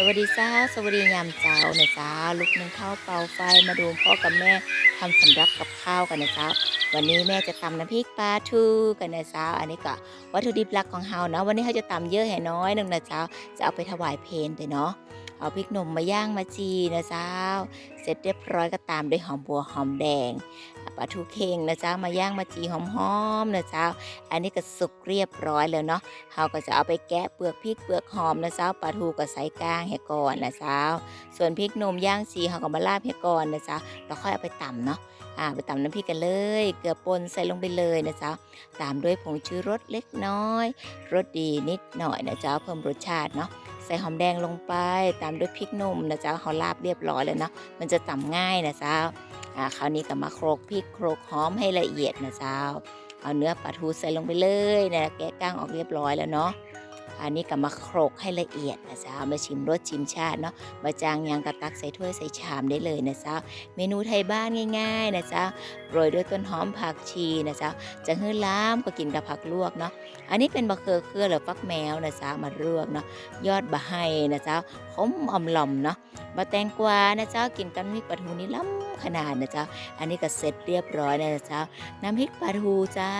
สวัสดีจ้าสวัสดียามเจ้านะจ้าลุกนึ่งข้าวเปล่าไฟมาดูพ่อกับแม่ทำสำรับกับข้าวกันนะจ้าวันนี้แม่จะตำน้ำพริกปลาทูกันนะจ้าอันนี้ก็วัตถุดิบหลักของเฮานะวันนี้เขาจะตำเยอะแห่น้อยหนึ่งนะจ้าจะเอาไปถวายเพลไปเนาะ เอาพริกหนุ่มมาย่างมาจีนะจ้า เสร็จเรียบร้อยก็ตามด้วยหอมบัวหอมแดงปลาทูเค็งนะจ้ามาย่างมาจีหอมๆนะจ้า อันนี้ก็สุกเรียบร้อยแล้วเนาะเราก็จะเอาไปแกะเปลือกพริกเปลือกหอมนะเจ้าปลาทูก็ใส่กลางให้ก่อนนะเจ้า ส่วนพริกหนุ่มย่างสีเขาก็มาลาบให้ก่อนนะเจ้าแล้วค่อยเอาไปตำเนาะอ่าไปตำน้ำพริกกันเลย เกลือป่นใส่ลงไปเลยนะเจ้าตามด้วยผงชูรสเล็กน้อยรสดีนิดหน่อยนะเจ้าเพิ่มรสชาติเนาะ ใส่หอมแดงลงไป ตามด้วยพริกหนุ่มนะจ้าเขาลาบเรียบร้อยแล้วเนาะมันจะตำง่ายนะจ้าอ่าคราวนี้ก็มาโครกพริกโครกหอมให้ละเอียดนะจ้าเอาเนื้อปลาทูใส่ลงไปเลยนะแกะก้างออกเรียบร้อยแล้วเนาะ อันนี้ก็มาโขลกให้ละเอียดนะจ๊ะเอามาชิมรสชิมชาติเนาะมาจางยางกระตักใส่ถ้วยใส่ชามได้เลยนะจ๊ะเมนูไทยบ้านง่ายๆนะจ๊ะโรยด้วยต้นหอมผักชีนะจ๊ะจะฮื้อล้ามก็กินกับผักลวกเนาะอันนี้เป็นบะเคอเครือหรือฟักแมวนะจ๊ะมาลวกเนาะยอดบะไห้นะจ๊ะขมอมหล่อมเนาะบะแตงกวานะจ๊ะกินกันมีปลาทูนี่ล้ำขนาดนะจ๊ะอันนี้ก็เสร็จเรียบร้อยนะจ๊ะน้ำพริกปลาทูเจ้า